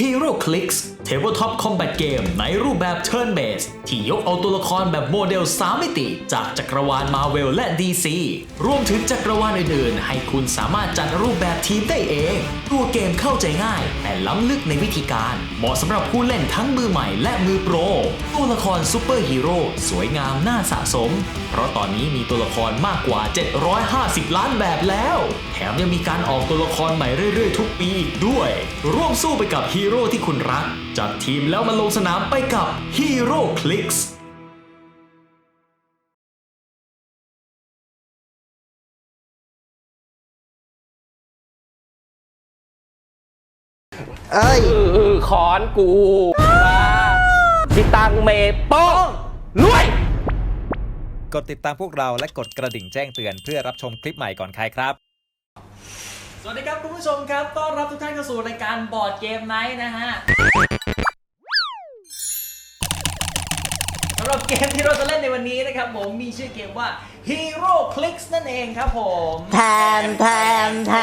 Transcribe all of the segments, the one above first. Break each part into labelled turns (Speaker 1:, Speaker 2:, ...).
Speaker 1: Hero Clicks Tabletop Combat Game ในรูปแบบ Turn Based ที่ยกเอาตัวละครแบบโมเดล 3 มิติ จากจักรวาล Marvel และ DC รวมถึงจักรวาลอื่นๆ ให้คุณสามารถจัดรูปแบบทีมได้เอง ตัวเกมเข้าใจง่าย แต่ล้ำลึกในวิธีการ เหมาะสำหรับผู้เล่นทั้งมือใหม่และมือโปร ตัวละครซูเปอร์ฮีโร่สวยงามน่าสะสม เพราะตอนนี้มีตัวละครมากกว่า 750 ล้านแบบแล้ว แถมยังมีการออกตัวละครใหม่เรื่อยๆ ทุกปีอีกด้วย ร่วมสู้ไปกับฮีโร่ที่คุณรัก จัดทีมแล้วมาลงสนามไปกับ Hero Clicks
Speaker 2: เอ้ย
Speaker 3: เออขอนกูติตังเมโป้งรวย
Speaker 4: กดติดตามพวกเราและกดกระดิ่งแจ้งเตือนเพื่อรับชมคลิปใหม่ก่อนใครครับ
Speaker 1: สวัสดีครับคุณผู้ชมครับ ต้อนรับทุกท่านเข้าสู่รายการบอร์ดเกมไนท์นะฮะำหรับเกมที่เราจะเล่นในวันนี้นะครับผมมีชื่อเกมว่า Hero Clicks นั่นเองครับผม
Speaker 2: แทนแทนแท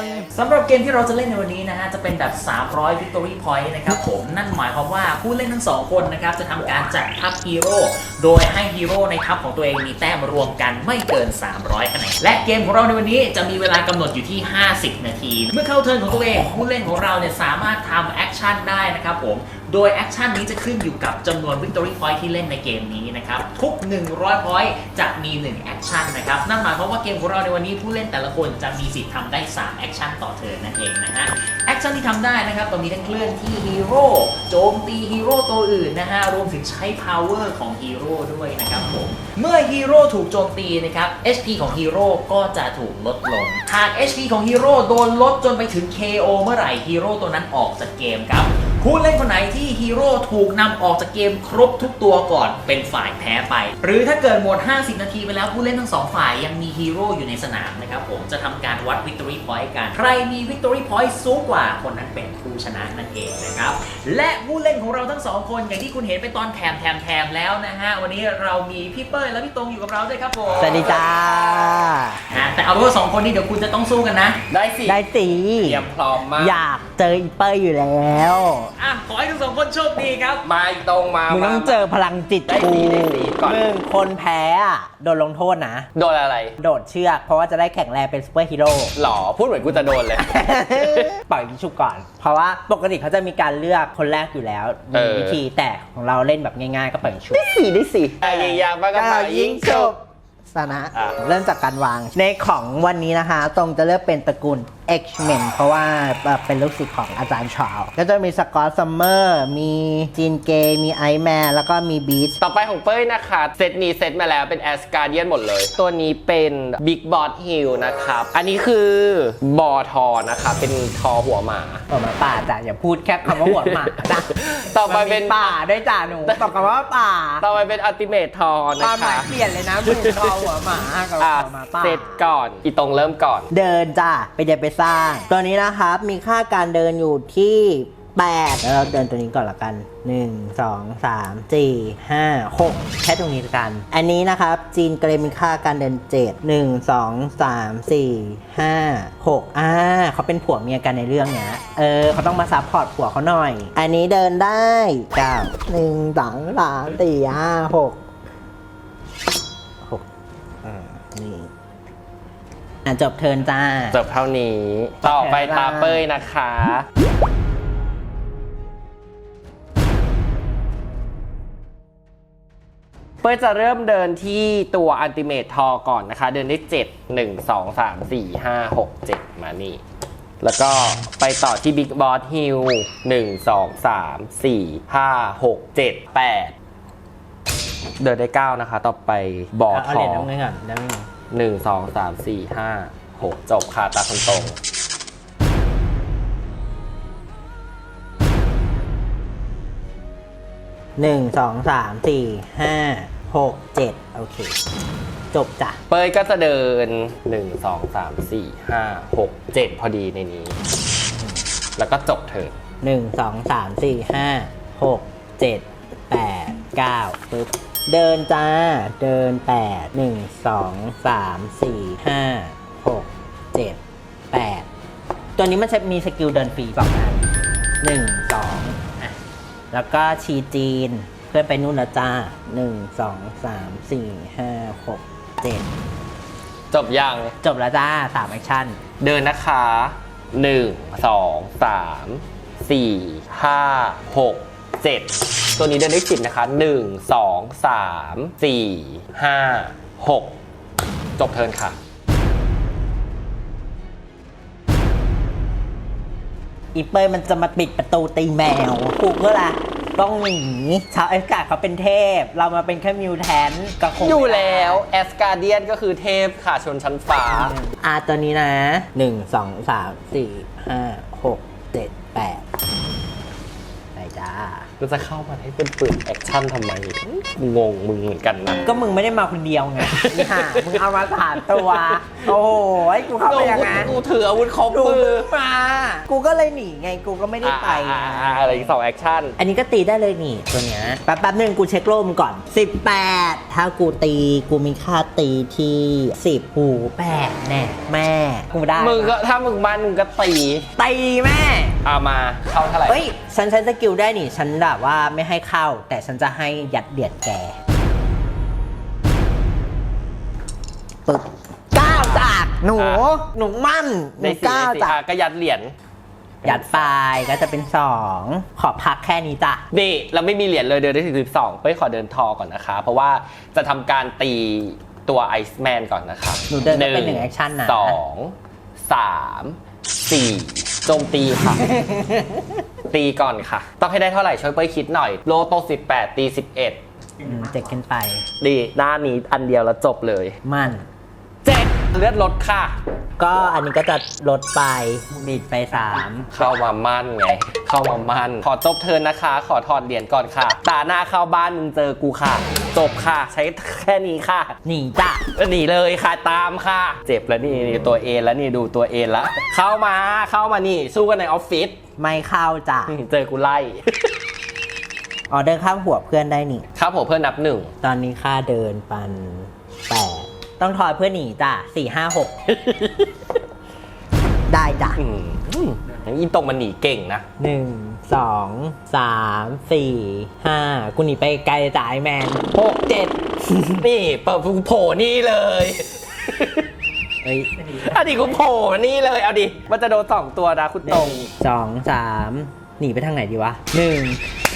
Speaker 2: น
Speaker 1: สำหรับเกมที่เราจะเล่นในวันนี้นะฮะจะเป็นแบบ 300 Victory Point นะครับผมนั่นหมายความว่าผู้เล่นทั้งสองคนนะครับจะทำการจัดทัพฮีโร่โดยให้ฮีโร่ในทัพของตัวเองมีแต้มรวมกันไม่เกิน 300คะแนนและเกมของเราในวันนี้จะมีเวลากำหนดอยู่ที่ 50 นาที เมื่อเข้าเทิร์นของตัวเองผู้เล่นของเราเนี่ยสามารถทำแอคชั่นได้นะครับผม โดยแอคชั่นนี้จะขึ้นอยู่กับจำนวน Victory Point ที่เล่นในเกมนี้นะครับ ทุก 100 Point จะมี 1 แอคชั่นนะครับ นั่นหมายความว่าเกมของเราในวันนี้ผู้เล่นแต่ละคนจะมีสิทธิ์ทำได้ 3 แอคชั่นต่อเทินนั่นเองนะฮะแอคชั่นที่ทำได้นะครับก็มีทั้งเคลื่อนที่ฮีโร่โจมตีฮีโร่ตัวอื่นนะฮะรวมถึงใช้ power ของฮีโร่ด้วยนะครับผมเมื่อฮีโร่ถูกโจมตีนะครับ HP ของฮีโร่ก็จะถูกลดลง หาก HP ของฮีโร่โดนลดจนไปถึง KO เมื่อไหร่ฮีโร่ตัวนั้นออกจากเกมครับ ผู้เล่นคนไหนที่ฮีโร่ถูกนำออกจากเกมครบทุกตัวก่อนเป็นฝ่ายแพ้ไป หรือถ้าเกิดหมด 50 นาทีไปแล้วผู้เล่นทั้งสองฝ่ายยังมีฮีโร่อยู่ในสนามนะครับผมจะทำการวัด Victory Point กัน ใครมี Victory Point สูงกว่าคนนั้นเป็นผู้ชนะนั่นเองนะครับ และผู้เล่นของเราทั้งสองคนอย่างที่คุณเห็นไปตอนแถมแถมแถมแล้วนะฮะวันนี้เรามีพี่เป้ยและพี่ตรงอยู่กับเราด้วยครับผม
Speaker 2: สวัสดีจ้า
Speaker 1: ฮะแต่เอาเป็นว่าสองคนนี้เดี๋ยวคุณจะต้องสู้กันนะ
Speaker 3: ได้สิ
Speaker 2: ได้ตี
Speaker 3: เตรียมพร้อมมาก
Speaker 2: อยากเจออีเปอร์อยู่แล้ว
Speaker 1: อะขอให้ทั้งสองคนโชคดีครับ
Speaker 3: มาอีกตรงมา
Speaker 2: มึง
Speaker 3: มา
Speaker 2: ต้องเจอพลังจิต
Speaker 3: ได้
Speaker 2: กู
Speaker 3: สีได้สีก่อน
Speaker 2: มึงคนแพ้อะโดนลงโทษนะ
Speaker 3: โดนอะไร
Speaker 2: โดดเชือก เพราะว่าจะได้แข็งแรงเป็นซูเปอร์ฮีโร่
Speaker 3: หรอพูดเหมือนกูจะโดนเลย
Speaker 2: ปล่อยวิชุก่อน เพราะว่าปกติเขาจะมีการเลือกคนแรกอยู่แล้ว
Speaker 3: เอ
Speaker 2: มี
Speaker 3: อ
Speaker 2: วิธีแต่ของเราเล่นแบบง่ายๆ ก็ปล่อยวิชุ
Speaker 3: ได้สิได้สิยิงยางมากก็มายิงจบ
Speaker 2: สนะ
Speaker 3: อะ
Speaker 2: เริ่มจากการวาง ในของวันนี้นะคะ ตรงจะเลือกเป็นตระกูล X-Men เพราะว่าเอ่อเป็นลูกศิษย์ของอาจารย์ชาว ก็จะมีสกอตซัมเมอร์ มีจีนเกย์มีไอแมนแล้วก็มีบีช
Speaker 3: ต่อไปของเป้ยนะคะ เซตนี้เซตมาแล้วเป็นแอสการเดียนหมดเลย ตัวนี้เป็น Big b o s Hill นะครับ อันนี้คือบอทอนะคะเป็นทอหัวหมา
Speaker 2: หัวหมาป่าจ้ะอย่าพูดแค่คำว่าหัวหมาจ้ะ
Speaker 3: ต่อไปเป็น
Speaker 2: มัมีป่าด้วยจ้ะหนูตอบคำว่าป่า
Speaker 3: ต่อไปเป็นอัลติเมททอ
Speaker 2: ค
Speaker 3: นะ
Speaker 2: วามหมา
Speaker 3: คะ
Speaker 2: ยเปลี่ยนเลยนะมึงคอหัวหมากับ
Speaker 3: อะ
Speaker 2: หัวหมาป่า
Speaker 3: เซตก่อนอีตรงเริ่มก่อน
Speaker 2: เดินจ้ะไปเดินไปสร้าง ตัวนี้นะครับมีค่าการเดินอยู่ที่8แล้วเราเดินตัวนี้ก่อนละกัน 1 2 3 4 5 6 แค่ตรงนี้ละกัน อันนี้นะครับ จีนเกรมมีค่าการเดิน 7 1 2 3 4 5 6อ่าเขาเป็นผัวเมียกันในเรื่องเนี้ย เออเขาต้องมาซัพพอร์ตผัวเขาหน่อย อันนี้เดินได้ 9 1 2 3 4 5 6 6อ่านี่ อะจบเทิร์นจ้า
Speaker 3: จบเท่านี้ ต่อไปตาเป้ยนะคะ เป้ยจะเริ่มเดินที่ตัวอันติเมททอก่อนนะคะ เดินได้ 7 1 2 3 4 5 6 7 มานี่ แล้วก็ไปต่อที่ Big Boss Hill 1 2 3 4 5 6 7 8 เดินได้ 9 นะคะ ต่อไปบอ
Speaker 2: เอา
Speaker 3: ท
Speaker 2: เห
Speaker 3: อ
Speaker 2: รียญน้ำเงินก่อนน้ำเงิน
Speaker 3: หนึ่งสองสามสี่ห้าหกจบค่ะตาคนตรง
Speaker 2: หนึ่งสองสามสี่ห้าหกเจ็ดโอเค จบจ้ะ
Speaker 3: เป้ยก็จะเดินหนึ่งสองสามสี่ห้าหกเจ็ดพอดีในนี้ แล้วก็จบเถิด
Speaker 2: หนึ่งสองสามสี่ห้าหกเจ็ดแปดเก้าปึ๊บ เดินจ้า เดินแปดหนึ่งสองสามสี่ห้าหกเจ็ดแปดตัวนี้มันจะมีสกิลเดินฟรีสองอันหนึ่งสองอะ แล้วก็ชีจีน เพื่อนไปนู่นแล้วจ้าหนึ่งสองสามสี่ห้าหกเจ็ด
Speaker 3: จบยัง
Speaker 2: จบแล้วจ้าสามแอคชั่น
Speaker 3: เดินนะคะ1 2 3 4 5 6 7 ตัวนี้เดินด้วยสิตนะคะ 1 2 3 4 5 6 จบเทิร์นค่ะ
Speaker 2: อีเปยมันจะมาปิดประตูตีแมวกูก็ละต้องหนีชาวเอสการ์ดเขาเป็นเทพ เรามาเป็นแค่มิวแทนก็คง
Speaker 3: อยู่แล้วเอสการ์เดียนก็คือเทพค่ะชนชั้นฟ้า
Speaker 2: อาตัวนี้นะ 1 2 3 4 5 6 7 8的。แปดไปจ้า
Speaker 3: ก็จะเข้ามาให้เป็นปืนแอคชั่นทำไมงงมึงเหมือนกันนะ
Speaker 2: ก็มึงไม่ได้มาคนเดียวไงนี่ห่ามึงเอามาสามตัว โอ้โหให้กูเข้าไปอย่างนั้น
Speaker 3: กูถืออาวุธครบ
Speaker 2: ดู
Speaker 3: มือ
Speaker 2: มา กูก็เลยหนีไงกูก็ไม่ได้ไป
Speaker 3: อ่าอ่าอ่าอะไรอีกสองแอคชั่น
Speaker 2: อันนี้ก็ตีได้เลยนี่ตัวเนี้ยแป๊บแป๊บหนึ่งกูเช็คโลมก่อน 18 ถ้ากูตีกูมีค่าตีที่ 10หูแปดแน่แม่ กูได้
Speaker 3: มึงก็ถ้ามึงมันมึงก็ตี
Speaker 2: ตีแม่
Speaker 3: เอามาเข้าเท่าไหร่
Speaker 2: เฮ้ยฉันใช้สกิลได้นี่ฉันแบบว่าไม่ให้เข้า แต่ฉันจะให้ยัดเดียดแกปึ๊บก้าวจากหนูหนูมั่นห
Speaker 3: ใน
Speaker 2: นู
Speaker 3: สี่
Speaker 2: ก้าว
Speaker 3: ในสี่
Speaker 2: จาก
Speaker 3: อะก็ยัดเหรียญ
Speaker 2: ยัดไปก็จะเป็นสองขอพักแค่นี้จ้ะ
Speaker 3: นี่เราไม่มีเหรียญเลยเดินได้ถึงสิบสองเป้ยขอเดินทอก่อนนะคะ เพราะว่าจะทำการตีตัวไอซ์แมนก่อนนะคะ
Speaker 2: หนูเดินได้เป็นหนึ่งแอคชั่นนะ
Speaker 3: สองสาม สี่โจมตีค่ะ ตีก่อนค่ะ ต้องให้ได้เท่าไหร่ช่วยเป้ยคิดหน่อย โลโตสิบแปดตีสิบเอ็ด
Speaker 2: อืมเจ็ดขึ้นไป
Speaker 3: ดีด้านนี้อันเดียวแล้วจบเลย
Speaker 2: มั่น
Speaker 3: เจ็ด เลือดลดค่ะ
Speaker 2: ก็อันนี้ก็จะลดไปบิดไปสาม
Speaker 3: เข้ามามั่นไง เข้ามามั่น ขอจบเทิร์นนะคะ ขอถอดเหรียญก่อนค่ะ ตาหน้าเข้าบ้านมึงเจอกูค่ะ จบค่ะ ใช้แค่นี้ค่ะ
Speaker 2: หนีจ้ะ
Speaker 3: หนีเลยค่ะตามค่ะ เจ็บแล้วนี่นี่ตัวเอแล้วนี่ดูตัวเอแล้ว เข้ามาเข้ามานี่ สู้กันในออฟฟิศ
Speaker 2: ไม่เข้าจ้ะ
Speaker 3: เจอกูไล่
Speaker 2: ออเดินข้ามหัวเพื่อนได้นี่
Speaker 3: ครับผมเพื่อนนับหนึ่ง
Speaker 2: ตอนนี้ค่าเดินปันแปด ต้องถอยเพื่อนหนีจ้ะสี่ห้าหกได้จ้ะ
Speaker 3: อืมอีตรงมันหนีเก่งนะ
Speaker 2: หนึ่งสองสามสี่ห้ากูหนีไปไกลจ่ายแมนหกเจ็ด
Speaker 3: นี่เปิดโผล่นี่เลย
Speaker 2: เฮ้ย
Speaker 3: อันนี้กูโผล่มานี่เลย เอาดิ มันจะโดนสองตัวนะคุณ
Speaker 2: ห
Speaker 3: ตร
Speaker 2: นึ่
Speaker 3: ง
Speaker 2: งสองสามหนีไปทางไหนดีวะหนึ่ง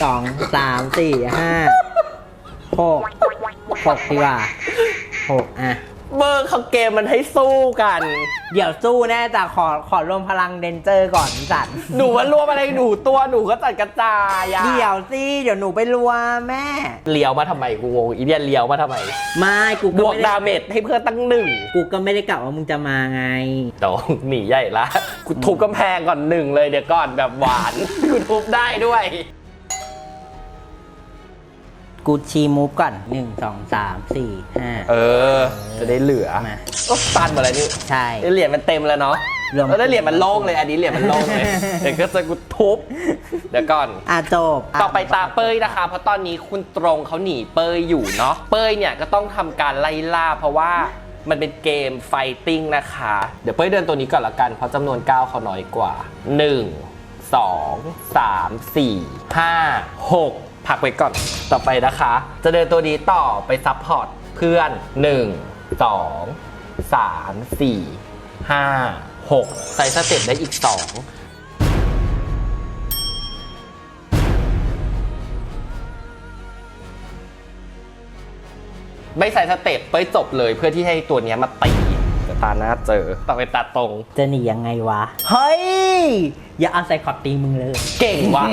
Speaker 2: สองสามสี่ห้าหกหกดีกว่าหกอะ
Speaker 3: เบอร์เขาเกมมันให้สู้กัน
Speaker 2: เดี๋ยวสู้แน่จ้ะขอขอรวมพลังเดนเจอร์ก่อนจัด
Speaker 3: หนูว่ารวมอะไรหนูตัวหนูก็จัดกระจายอะ
Speaker 2: เดี๋ยวสิเดี๋ยวหนูไปรัวมแม่
Speaker 3: เลี้ยวมาทำไมกูงงอีเดียเลี้ยวมาทำไม
Speaker 2: ไม่กู
Speaker 3: บ
Speaker 2: ก็
Speaker 3: วก
Speaker 2: ไม่
Speaker 3: ดาเมจให้เพื่อนตั้งหนึ่ง
Speaker 2: กูก็ไม่ได้กะว่ามึงจะมาไง
Speaker 3: โดนหนีใหญ่ละกูทุบกำแพงก่อนหนึ่งเลยเดี๋ยวก่อนแบบหวาน กูทุบได้ด้วย
Speaker 2: กูชีมูฟก่อนหนึ่งสองสามสี่ห้า
Speaker 3: เออ จะได้เหลือ
Speaker 2: มา
Speaker 3: ก็ตันหมดแล้วนี่
Speaker 2: ใช่
Speaker 3: เหรียญมันเต็มแล้วเนาะ
Speaker 2: รวม
Speaker 3: แล้วได้เหรียญมันโล่งเลย อันนี้เหรียญมันโล่งเลย เดี๋ยวก็จะกูทุบ เดี๋ยวก่อน
Speaker 2: อะจบ
Speaker 3: ต่อไปตาเป้ยนะคะ เพราะตอนนี้คุณตรงเขาหนีเป้ยอยู่เนาะ เป้ยเนี่ยก็ต้องทำการไล่ล่า เพราะว่ามันเป็นเกมไฟติ้งนะคะ เดี๋ยวเป้ยเดินตัวนี้ก่อนละกัน เพราะจำนวนก้าวเขาน้อยกว่า 1 2 3 4 5 6 พักไว้ก่อนต่อไปนะคะ จะเดินตัวนี้ต่อไปซับพอร์ตเพื่อน 1 2 3 4 5 6 ใส่สเต็ปได้อีก 2ไม่ใส่สเต็ปเป้ยจบเลยเพื่อที่ให้ตัวนี้มาตีแต่ตาหน้าเจอต่อไปตาตรง
Speaker 2: จะหนียังไงวะ เฮ้ย อย่าเอาใส่ขอบตีมึงเลย
Speaker 3: เก่งวะ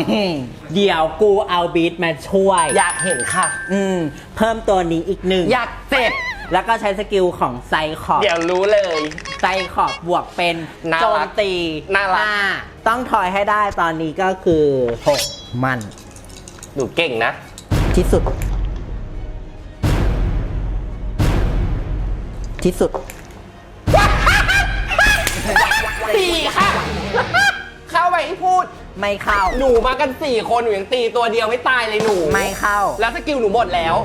Speaker 2: เดี๋ยวกูเอาบีทมาช่วย
Speaker 3: อยากเห็นค่ะ
Speaker 2: อืม เพิ่มตัวนี้อีกหนึ่ง
Speaker 3: อยากเจ็บ
Speaker 2: แล้วก็ใช้สกิลของไซขอบ
Speaker 3: เดี๋ยวรู้เลย
Speaker 2: ไซขอบบวกเป็น
Speaker 3: น่า
Speaker 2: โจ
Speaker 3: รั
Speaker 2: ม
Speaker 3: ก
Speaker 2: ตี
Speaker 3: น่ารัก
Speaker 2: ห้ต้องถอยให้ได้ตอนนี้ก็คือหกมัน
Speaker 3: หนูเก่งนะ
Speaker 2: ที่สุด ที่สุด
Speaker 3: สี่ค่ะ เข้าไปให้พูด
Speaker 2: ไม่เข้า
Speaker 3: หนูมากันสี่คนหนูยังตีตัวเดียวไม่ตายเลยหนู
Speaker 2: ไม่เข้า
Speaker 3: แล้วสกิลหนูหมดแล้ว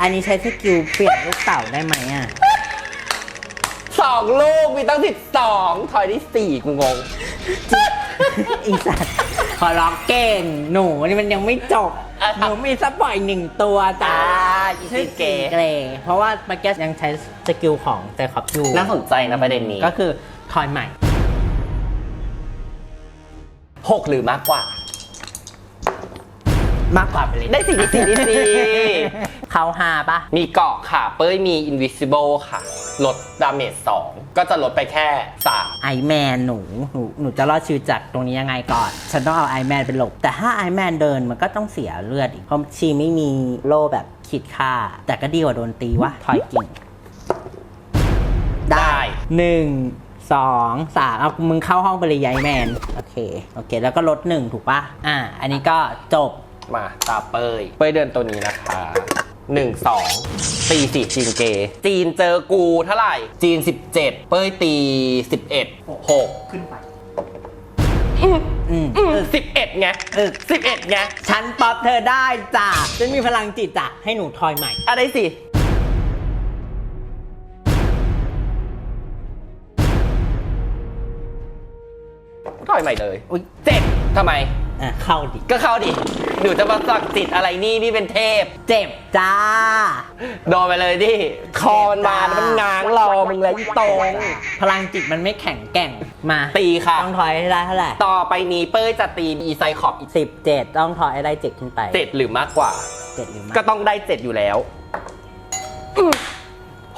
Speaker 2: อันนี้ใช้สกิลเปลี่ยนลูกเต่าได้ไหมอะ
Speaker 3: สองลูกมีตั้งสิบสองถอยได้สี่กูงง
Speaker 2: อีสัตว์ขอร้องเก่ง หนูนี่มันยังไม่จบ
Speaker 3: อะ
Speaker 2: หนูมีสักปล่อยหนึ่งตัวจ้า
Speaker 3: อ่าอี
Speaker 2: ชื่
Speaker 3: ซี
Speaker 2: อ
Speaker 3: เก
Speaker 2: เกรเพราะว่าเมื่อกี้ยังใช้สกิลของแต่ขอบยู
Speaker 3: น่าสนใจนะประเด็นนี้
Speaker 2: ก็คือทอยใหม่
Speaker 3: หกหรือมากกว่า
Speaker 2: มากกว่าไปเลย
Speaker 3: ได้สี่ดีสี่ดีสี่
Speaker 2: เขาหาปะ
Speaker 3: มีเกาะค่ะ เป้ยมี invisible ค่ะ ลดดาเมจ2ก็จะลดไปแค่ 3
Speaker 2: ไอแมนหนูหนู หนูจะรอดชีวิตจากตรงนี้ยังไงก่อน ฉันต้องเอาไอแมนไปหลบ แต่ถ้าไอแมนเดินมันก็ต้องเสียเลือดอีก เพราะชีไม่มีโล่แบบขีดค่า แต่ก็ดีกว่าโดนตีวะทอยกิ่ง
Speaker 3: ได้
Speaker 2: หนึ่ง สองสามเอามึงเข้าห้องไปเลยยายแมน โอเค โอเค แล้วก็ลดหนึ่งถูกปะอ่า อันนี้ก็จบ
Speaker 3: มาตาเป้ยเป้ยเดินตัวนี้นะคะหนึ่งสองตีสี่จีนเก จีนเจอกูเท่าไหร่ จีน17เป้ยตี11 6
Speaker 1: ขึ้นไป
Speaker 2: อืม
Speaker 3: สิบเอ็ดไง
Speaker 2: เออ
Speaker 3: สิบเอ็ดไง
Speaker 2: ฉันป๊อปเธอได้จ้ะฉันมีพลังจิตจ้ะให้หนูทอยใหม่
Speaker 3: อะไรสิ อยใหม่เลย
Speaker 2: อุ๊ย
Speaker 3: เจ็ดทำไม
Speaker 2: อะเข้าดิ
Speaker 3: ก็เข้าดิหนูจะมาสักจิตอะไรนี่นี่เป็นเทพ
Speaker 2: เจ็บจ้า
Speaker 3: โดนไปเลยดิ คอมันมาแล้วมันง้างรอมึงเลยตรง
Speaker 2: พลังจิตมันไม่แข็งแกร่งมา
Speaker 3: ตีค่ะ
Speaker 2: ต้องทอยให้ได้เท่าไหร่
Speaker 3: ต่อไปนี้เป้ยจะตีอีไซคอบอีก
Speaker 2: สิบเจ็ดต้องทอยให้ได้เจ็ดขึ้นไป
Speaker 3: เจ็ดหรือมากกว่า
Speaker 2: เจ็ดหรือไม่
Speaker 3: ก็ต้องได้เจ็ดอยู่แล้ว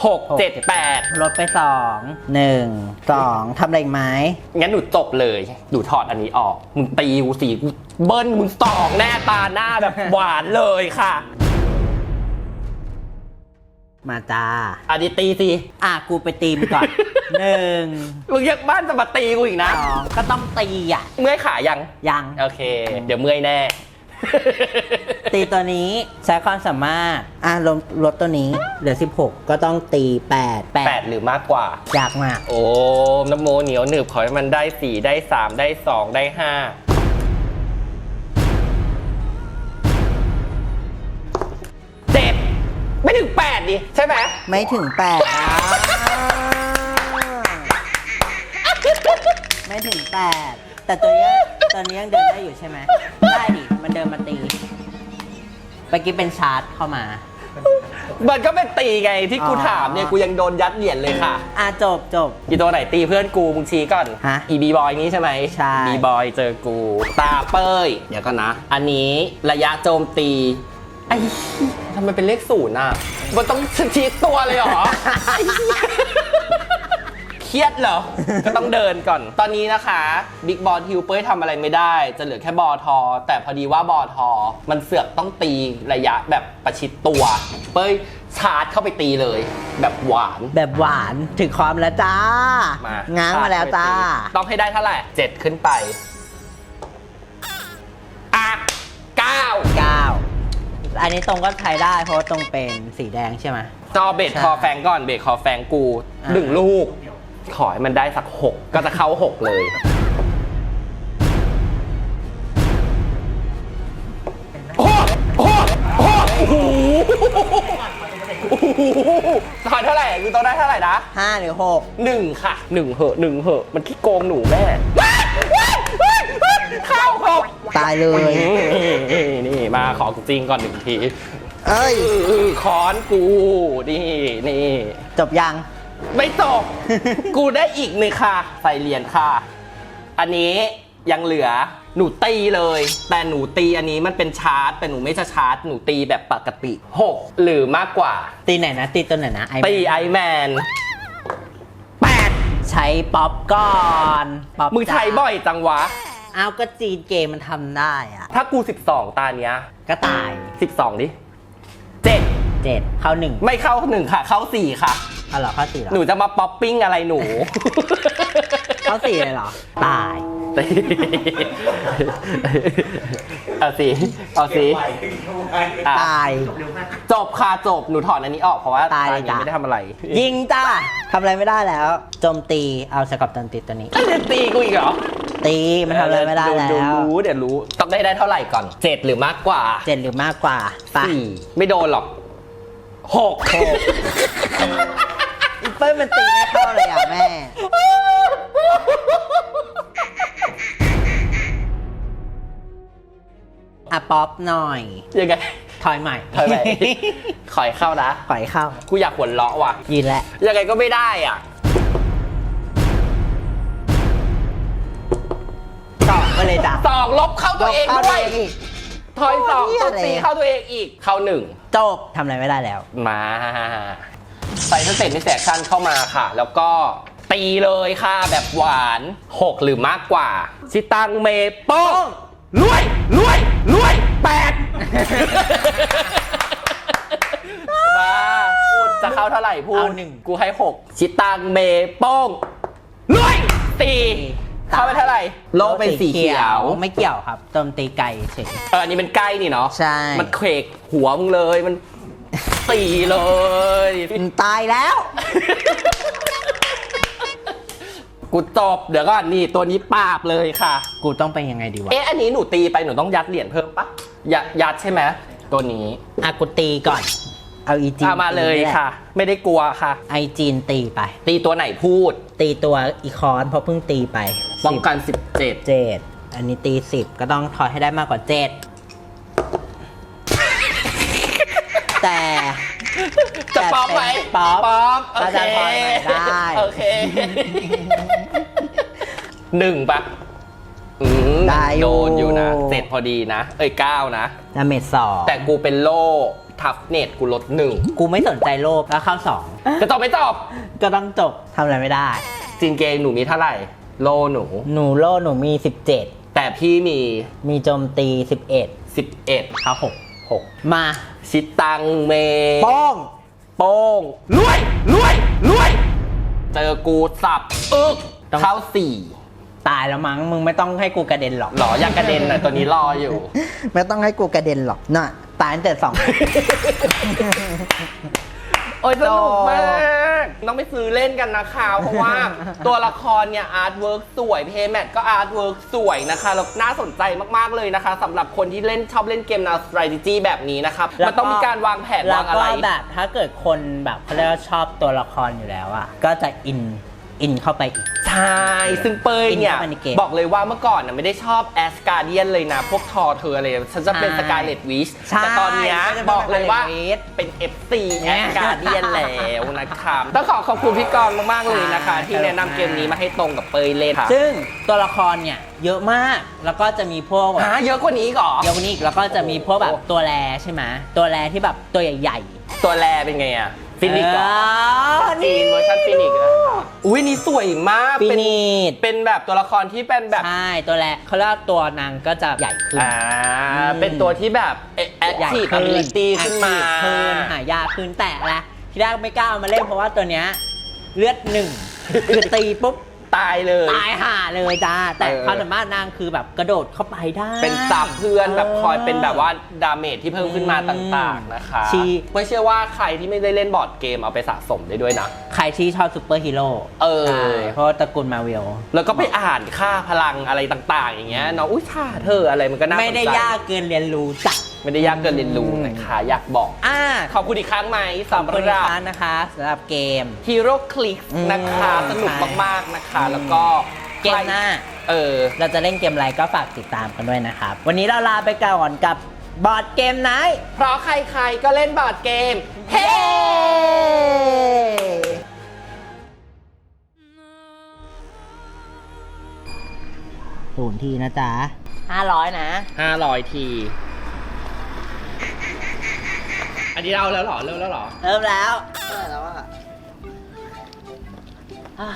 Speaker 3: หกเจ็ดแปด
Speaker 2: ลดไปสองหนึ่งสองทำอะไรอีกไหม
Speaker 3: งั้นหนูจบเลยหนูถอดอันนี้ออก มึงตีกูสีเบิ้ลมึงสองแน่ตาหน้าแบบหวานเลยค่ะ
Speaker 2: มาจ้า
Speaker 3: อันนี้ตีสิ
Speaker 2: อะกูไปตีมก่อน หนึ่ง
Speaker 3: มึงยังบ้านจะมาตีกูอีกนะ
Speaker 2: สองก็ต้องตีอะ
Speaker 3: เมื่อยขายัง
Speaker 2: ยัง
Speaker 3: โอเค เดี๋ยวเมื่อยแน่
Speaker 2: ตีตัวนี้ใช้ความสามารถ อะลดลดตัวนี้เหลือ 16 ก็ต้องตี 8
Speaker 3: แปดหรือมากกว่า
Speaker 2: ยากมาก
Speaker 3: โอ้น้ำโมเหนียวหนึบขอให้มันได้สี่ได้สามได้สองได้ห้าเจ็ดไม่ถึงแปดดิ ใช่ไหม
Speaker 2: ไม่ถึง8อะไม่ถึง 8 แต่ตัวนี้ตัวนี้ยังเดินได้อยู่ใช่ไหมได้ดิ มันเดินมาตีเมื่อกี้เป็นชาร์จเข้ามา
Speaker 3: มันก็เป็นตีไงที่กู
Speaker 2: อ๋อ
Speaker 3: ถามเนี่ยกูยังโดนยัดเหรียญเลยค่ะ
Speaker 2: อะจบจบ
Speaker 3: อีตัวไหนตีเพื่อนกูมึงชี้ก่อน
Speaker 2: ฮะ
Speaker 3: อีบีบอยนี้ใช่ไหม
Speaker 2: ใช่
Speaker 3: บีบอยเจอกู ตาเป้ย เดี๋ยวก่อนนะ อันนี้ระยะโจมตี ไอ้ทำไมเป็นเลขศูนย์อะ มันต้องชี้ตัวเลยเหรอเครียดเหรอ ก็ต้องเดินก่อน ตอนนี้นะคะบิ๊กบอลฮิวเป้ยทำอะไรไม่ได้ จะเหลือแค่บอทอ แต่พอดีว่าบอทอ มันเสือกต้องตีระยะแบบประชิดตัว เป้ยชาร์จเข้าไปตีเลย แบบหวาน
Speaker 2: แบบหวานถึงความแล้วจ้า
Speaker 3: มา
Speaker 2: ง้างมาแล้วจ้า
Speaker 3: ต้องให้ได้เท่าไหร่เจ็ดขึ้นไปอะเก้า
Speaker 2: 9อันนี้ตรงก็ใช้ได้เพราะว่าตรงเป็นสีแดงใช่ไหม
Speaker 3: จอเบส
Speaker 2: ใช่
Speaker 3: คอแฟงก่อนเบสคอแฟงกู
Speaker 2: อ่า
Speaker 3: หนึ่งลูก ขอให้มันได้สักหกก็จะเข้าหกเลย โอ้โหโอ้โหโอ้โหถอยเท่าไหร่คือตองได้เท่าไหร่นะ
Speaker 2: 5หรือ
Speaker 3: หกหนึ่งค่ะหนึ่งเหอะหนึ่งเหอะมันขี้โกงหนูแม่เข้าหก
Speaker 2: ตายเลย
Speaker 3: นี่นี่มาขอกูจริงก่อนหนึ่งที
Speaker 2: เอ้ย
Speaker 3: เออคอนกู นี่นี่
Speaker 2: จบยัง
Speaker 3: ไม่ตก กูได้อีกหนึ่งค่ะ ใส่เหรียญค่ะ อันนี้ยังเหลือหนูตีเลย แต่หนูตีอันนี้มันเป็นชาร์จ แต่หนูไม่ใช่ชาร์จ หนูตีแบบปกติหกหรือมากกว่า
Speaker 2: ตีไหนนะ ตีตัวไหนนะไอ
Speaker 3: ตีไอแมนแปด
Speaker 2: ใช้ป๊อปก่อนป๊อป
Speaker 3: มึงใช้บ่อยจังวะ
Speaker 2: อ้าวก็จีนเกมมันทำได้อะ
Speaker 3: ถ้ากู 12 ตาเนี้ย
Speaker 2: ก็ตาย
Speaker 3: 12 ดิเจ็ด
Speaker 2: 7เข้า1
Speaker 3: ไม่เข้าหนึ่งค่ะ เข้าสี่ค่ะ
Speaker 2: เอาเหรอเข้า4เหรอ
Speaker 3: หนูจะมาป๊อปปิ้งอะไรหนู
Speaker 2: เข้า4เลยเหรอ ตาย
Speaker 3: ตีเอาสิ เอาสิ อะ
Speaker 2: ตาย
Speaker 3: จบค่ะจบ หนูถอนอันนี้ออกเพราะว่า
Speaker 2: ตายเลย
Speaker 3: นี้
Speaker 2: จ้ะ
Speaker 3: ไม่ได้ทำอะไร
Speaker 2: ยิงจ้าทำอะไรไม่ได้แล้ว โจมตีเอาสกับตันติดตัวนี้
Speaker 3: ก็จะตีกูอีกเหรอ
Speaker 2: ตีมันทำอะไรไม่ได้
Speaker 3: เยว
Speaker 2: แล้
Speaker 3: เดี๋ยวรู้เดี๋ยวรู้ ต้องได้ได้เท่าไหร่ก่อนเจ็ดหรือมากกว่า
Speaker 2: เจ็ดหรือมากกว่าไปะ
Speaker 3: สี่ไม่โดนหรอกหก
Speaker 2: อี เปิ้ลมันตีไม่เข้าเลยอะแม่
Speaker 3: เอะ
Speaker 2: ป๊อปหน่อย
Speaker 3: ยังไง
Speaker 2: ถอยใหม่
Speaker 3: ถอยใหม่ขอยเข้านะ
Speaker 2: ถอยเข้า
Speaker 3: กูอยากหัวเราะว่ะ
Speaker 2: ยืนแหละ
Speaker 3: ยังไงก็ไม่ได้อะ
Speaker 2: ต่อไปเลยจ้ะ
Speaker 3: สองลบเข้าตัวเอง
Speaker 2: เข้า
Speaker 3: ด้วย
Speaker 2: อีก
Speaker 3: ถอยสอง
Speaker 2: โอ้ย
Speaker 3: ตัวตี
Speaker 2: อะไร
Speaker 3: เข้าตัวเองอีก เข้าหนึ่ง
Speaker 2: จบทำอะไรไม่ได้แล้ว
Speaker 3: มา ใส่สเต็ปในแสกชันเข้ามาค่ะ แล้วก็ตีเลยค่ะแบบหวาน 6 หรือมากกว่าชิตังเมโป้งรวยรวยรวยแปดมาพูดจะเข้าเท่าไหร่พูด
Speaker 2: เอาหนึ่ง
Speaker 3: กูให้6ชิตังเมโป้งรวยตีเข้าไปเท่าไหร่ โลกเป็นสีเขียว
Speaker 2: ไม่เกี่ยวครับโจมตีไก่เฉย
Speaker 3: เอออันนี้เป็นใกล้นี่เนาะ
Speaker 2: ใช่
Speaker 3: มันเคกหัวมึงเลยมัน ตีเลย
Speaker 2: ตายแล้ว
Speaker 3: กูจบเดี๋ยวก่อนนี่ตัวนี้ปราบเลยค่ะ
Speaker 2: กูต้องไปยังไงดีวะ
Speaker 3: เอ๊ะอันนี้หนูตีไปหนูต้องยัดเหรียญเพิ่มปะยัดยัดใช่ไหมตัวนี้
Speaker 2: อะกูตีก่อน เอาอีจีน
Speaker 3: เอามาเลยค่ะ ไม่ได้กลัวค่ะ
Speaker 2: ไอจีนตีไป
Speaker 3: ตีตัวไหนพูด
Speaker 2: ตีตัวอีคอนเพราะเพิ่งตีไป
Speaker 3: ป้องกัน 17
Speaker 2: เจ็ดอันนี้ตีสิบก็ต้องถอยให้ได้มากกว่าเจ็ดแต่
Speaker 3: จะป๊อปไหม
Speaker 2: ป๊อป
Speaker 3: ป๊อปโอ
Speaker 2: ก็
Speaker 3: เค
Speaker 2: จะถอยมาได้
Speaker 3: โอเคหนึ่งปะอืม
Speaker 2: ได้อยู่
Speaker 3: โดนอยู่นะเจ็ดพอดีนะ เอ้ยเก้านะ
Speaker 2: ดาเมจสอง
Speaker 3: แต่กูเป็นโล่ทัฟเน็ตกูลดหนึ่ง
Speaker 2: กูไม่สนใจโลภแล้วเข้าสอง
Speaker 3: จะตอบไม่ตอบ
Speaker 2: ก็ต้องจบทำอะไรไม่ได้
Speaker 3: จินเกงหนูมีเท่าไหร่ โลหนู
Speaker 2: หนูโลหนูมี17
Speaker 3: แต่พี่มี
Speaker 2: มีโจมตี 11
Speaker 3: 11
Speaker 2: เข้าหก
Speaker 3: 6
Speaker 2: มา
Speaker 3: ชิตังเม
Speaker 2: โป้ง
Speaker 3: โป้งรวยรวยรวย เจอกูสับอึก
Speaker 2: ต้อง
Speaker 3: เข้าสี่
Speaker 2: ตายแล้วมั้งมึงไม่ต้องให้กูกระเด็นหรอก
Speaker 3: หรออยากกระเด็นนะตัวนี้รออยู่
Speaker 2: ไม่ต้องให้กูกระเด็นหรอกน่ะตายตั้งแต่สอง
Speaker 3: โอ้ยสนุกมาก ต้องไปซื้อเล่นกันนะคะ เพราะว่าตัวละครเนี่ยอาร์ตเวิร์กสวยเพย์แมทก็อาร์ตเวิร์กสวยนะคะแล้วน่าสนใจมากๆเลยนะคะสำหรับคนที่เล่นชอบเล่นเกมแนว strategy แบบนี้นะครับ
Speaker 2: แล้วก็
Speaker 3: มันต้องมีการวางแผน
Speaker 2: แล้ว
Speaker 3: วางอะ
Speaker 2: ก็
Speaker 3: ไร
Speaker 2: แบบถ้าเกิดคนแบบเขาเรียกว่าชอบตัวละครอยู่แล้วอะ ก็จะอิน อินเข้าไปอีก
Speaker 3: ใช่ ซึ่งเปยเนี่ย
Speaker 2: อินเข้ามาในเกม
Speaker 3: บอกเลยว่าเมื่อก่อนน่ะไม่ได้ชอบแอสการเดียนเลยนะ พวกทอเธออะไรฉันจะเป็น
Speaker 2: ใช่
Speaker 3: สกาเลตวิช
Speaker 2: ใช่
Speaker 3: แต่ตอนเนี้ย
Speaker 2: ก็จะเป็น
Speaker 3: บอกเลยว่า
Speaker 2: Scarlet Witch
Speaker 3: เป็น FC
Speaker 2: เนี่
Speaker 3: แอยสการเดียนแล้วนะครับต้องขอขอบคุณพี่กรณ์มาก ๆ เลยนะคะ
Speaker 2: ใช่
Speaker 3: ที่แนะนำเกมนี้มาให้ตรงกับเปยเล่นค่ะ
Speaker 2: ซึ่งตัวละครเนี่ยเยอะมากแล้วก็จะมีพวกแบบ
Speaker 3: หาเยอะกว่านี้อีกเหรอ
Speaker 2: เยอะกว่านี้อีกแล้วก็จะมีพวกแบบตัวแรใช่ไหมตัวแรที่แบบตัวใหญ่ๆ
Speaker 3: ตัวแรเป็นไงอะ ฟินิกซ์เหรอ
Speaker 2: เออ
Speaker 3: จีนเวอร์ชันฟินิกซ์นะอุ้ยนี่สวยมาก
Speaker 2: ฟิ
Speaker 3: เป็น
Speaker 2: นิช
Speaker 3: เป็นแบบตัวละครที่เป็นแบบ
Speaker 2: ใช่ตัวแรเขาเรียกว่าตัวนางก็จะใหญ่ขึ้น
Speaker 3: อ่า
Speaker 2: อืม
Speaker 3: เป็นตัวที่แบบแอค
Speaker 2: ใหญ่
Speaker 3: ทีฟ
Speaker 2: ขึ้น
Speaker 3: บิลิตี้ขึ้นมา
Speaker 2: active ขึ้นหายากขึ้นแต่ละ ที่แรกไม่กล้าเอามาเล่นเพราะว่าตัวเนี้ยเลือดหนึ่ง คือตีปุ๊บ
Speaker 3: ตายเลย
Speaker 2: ตายห่าเลยจ้าแต่
Speaker 3: เออ
Speaker 2: ความสามารถนางคือแบบกระโดดเข้าไปได้
Speaker 3: เป็นซับเพื่อนแบบคอยเป็นแบบว่าดาเมจที่เพิ่มขึ้นมา
Speaker 2: อืม
Speaker 3: ต่างๆนะคะ
Speaker 2: ชี
Speaker 3: ไม่เชื่อว่าใครที่ไม่ได้เล่นบอร์ดเกมเอาไปสะสมได้ด้วยนะ
Speaker 2: ใครที่ชอบซูเปอร์ฮีโร่
Speaker 3: เออ
Speaker 2: ใช่เพราะว่าตระกูลมาเวล
Speaker 3: แล้วก็ไปอ่านค่าพลังอะไรต่างๆ อย่างเงี้ยเนาะอุ้ยท่าเธออะไรมันก็น่าสนใจ
Speaker 2: ไม่ได้ยากเกินเรียนรู้จ้ะ
Speaker 3: ไม่ได้ยากเกินเรียนรู้
Speaker 2: อืม
Speaker 3: นะคะอยากบอก
Speaker 2: อ่า
Speaker 3: ขอบคุณอีกครั้งไหม
Speaker 2: ขอบ
Speaker 3: สำ
Speaker 2: คุณ
Speaker 3: หรับ
Speaker 2: ท่านนะคะสำหรับเกม
Speaker 3: Hero Click
Speaker 2: อืม
Speaker 3: นะคะ สนุก
Speaker 2: ใช่
Speaker 3: มาก ๆ นะคะ
Speaker 2: อืม
Speaker 3: แล้วก็
Speaker 2: เกมหน้า
Speaker 3: เออ
Speaker 2: เราจะเล่นเกมอะไรก็ฝากติดตามกันด้วยนะครับ วันนี้เราลาไปก่อนกับบอร์ดเกมไนท์
Speaker 3: เพราะใครๆก็เล่นบอร์ดเกม เฮ้
Speaker 2: ศูนย์ทีนะจ๊ะห้าร้อยนะ
Speaker 3: ห้าร้อยที อันนี้เราแล้วเหรอ เริ่มแล้วเหรอ
Speaker 2: เริ่มแล้วเริ่มแล้วอะ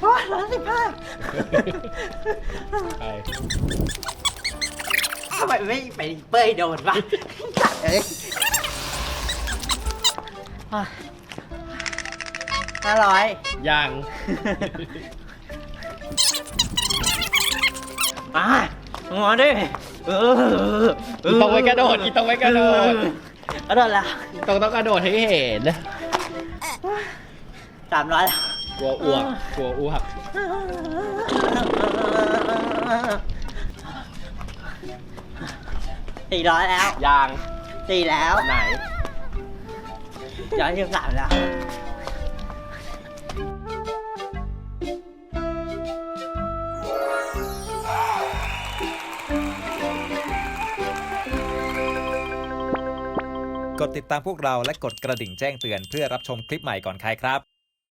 Speaker 2: โอ้ยร้อยสิบห้าทำไมไม่ไปเป้ยโดนวะจัดเลยห้าร้อย
Speaker 3: ยัง
Speaker 2: อะงอดิเออ
Speaker 3: อีต้องไว้กระโดดอีต้องไว้กระโดด
Speaker 2: กระโดดละ
Speaker 3: ต้องต้องกระโดดให้เห็น
Speaker 2: สามร้อยละ
Speaker 3: กลัวอ้วกกลัวอ้วก
Speaker 2: สี่ร้อยแล้ว
Speaker 3: ยัง
Speaker 2: สี่แล้ว
Speaker 3: ไหน
Speaker 2: ย้อนสิบสามแล้ว
Speaker 4: ดติดตามพวกเราและกดกระดิ่งแจ้งเตือนเพื่อรับชมคลิปใหม่ก่อนใครครับ